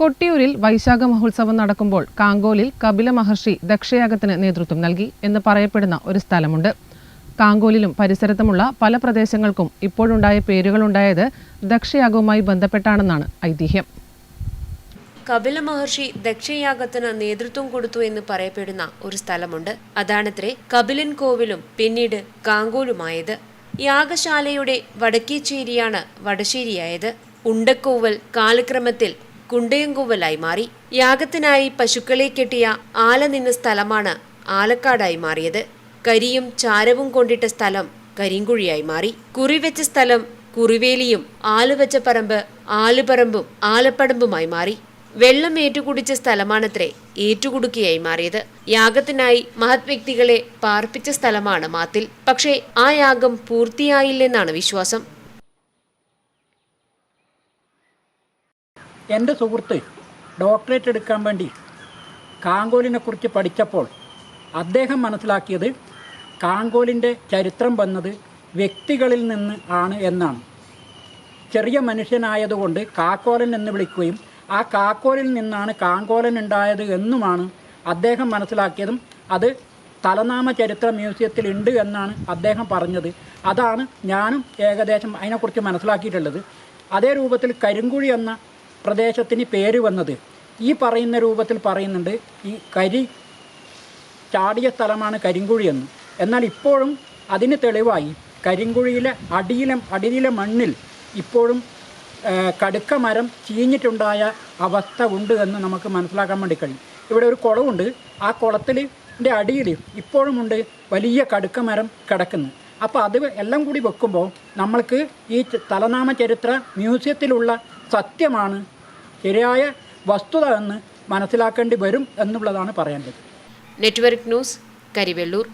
കൊട്ടിയൂരിൽ വൈശാഖ മഹോത്സവം നടക്കുമ്പോൾ കാങ്കോലിൽ കപില മഹർഷി ദക്ഷയാഗത്തിന് നേതൃത്വം നൽകി എന്ന് പറയപ്പെടുന്ന ഒരു സ്ഥലമുണ്ട്. കാങ്കോലിലും പരിസരത്തുമുള്ള പല പ്രദേശങ്ങൾക്കും ഇപ്പോഴുണ്ടായ പേരുകളുണ്ടായത് ദക്ഷയാഗവുമായി ബന്ധപ്പെട്ടാണെന്നാണ് ഐതിഹ്യം. കപില മഹർഷി ദക്ഷയാഗത്തിന് നേതൃത്വം കൊടുത്തു എന്ന് പറയപ്പെടുന്ന ഒരു സ്ഥലമുണ്ട്. അതാണത്രേ കപിലൻ കോവിലും പിന്നീട് കാങ്കോലുമായത്. യാഗശാലയുടെ വടക്കേച്ചേരിയാണ് വടശ്ശേരിയായത്. ഉണ്ടക്കോവൽ കാലക്രമത്തിൽ കുണ്ടയംകോവലായി മാറി. യാഗത്തിനായി പശുക്കളെ കെട്ടിയ ആല നിന്ന സ്ഥലമാണ് ആലക്കാടായി മാറിയത്. കരിയും ചാരവും കൊണ്ടിട്ട സ്ഥലം കരിങ്കുഴിയായി മാറി. കുറിവെച്ച സ്ഥലം കുറിവേലിയും ആലുവെച്ച പറമ്പ് ആലുപറമ്പും ആലപ്പടമ്പുമായി മാറി. വെള്ളം ഏറ്റുകുടിച്ച സ്ഥലമാണത്രേ ഏറ്റുകുടുക്കിയായി മാറിയത്. യാഗത്തിനായി മഹത് വ്യക്തികളെ പാർപ്പിച്ച സ്ഥലമാണ് മാത്തിൽ. പക്ഷേ ആ യാഗം പൂർത്തിയായില്ലെന്നാണ് വിശ്വാസം. എന്റെ സുഹൃത്ത് ഡോക്ടറേറ്റ് എടുക്കാൻ വേണ്ടി കാങ്കോലിനെക്കുറിച്ച് പഠിച്ചപ്പോൾ അദ്ദേഹം മനസ്സിലാക്കിയത് കാങ്കോലിന്റെ ചരിത്രം വന്നത് വ്യക്തികളിൽ നിന്ന് ആണ് എന്നാണ്. ചെറിയ മനുഷ്യനായതുകൊണ്ട് കാക്കോലൻ എന്ന് വിളിക്കുകയും ആ കാക്കോലിൽ നിന്നാണ് കാങ്കോലൻ ഉണ്ടായത് എന്നുമാണ് അദ്ദേഹം മനസ്സിലാക്കിയതും അത് തലനാമ ചരിത്ര മ്യൂസിയത്തിൽ ഉണ്ട് എന്നാണ് അദ്ദേഹം പറഞ്ഞത്. അതാണ് ഞാനും ഏകദേശം അതിനെക്കുറിച്ച് മനസ്സിലാക്കിയിട്ടുള്ളത്. അതേ രൂപത്തിൽ കരിങ്കുഴി എന്ന പ്രദേശത്തിന് പേര് വന്നത്. ഈ പറയുന്ന രൂപത്തിൽ പറയുന്നുണ്ട് ഈ കരി ചാടിയ സ്ഥലമാണ് കരിങ്കുഴി എന്ന്. എന്നാൽ ഇപ്പോഴും അതിന് തെളിവായി കരിങ്കുഴിയിലെ അടിയിലെ അടിയിലെ മണ്ണിൽ ഇപ്പോഴും കടുക്ക മരം ചീഞ്ഞിട്ടുണ്ടായ അവസ്ഥ ഉണ്ട് എന്ന് നമുക്ക് മനസ്സിലാക്കാൻ വേണ്ടി കഴിയും. ഇവിടെ ഒരു കുളമുണ്ട്. ആ കുളത്തിന്റെ അടിയിൽ ഇപ്പോഴുമുണ്ട് വലിയ കടുക്ക മരം കിടക്കുന്നു. അപ്പോൾ അത് എല്ലാം കൂടി വെക്കുമ്പോൾ നമ്മൾക്ക് ഈ തലനാമ ചരിത്ര മ്യൂസിയത്തിലുള്ള സത്യമാണ് ശരിയായ വസ്തുത എന്ന് മനസ്സിലാക്കേണ്ടി വരും എന്നുള്ളതാണ് പറയേണ്ടത്. Network news Karivellur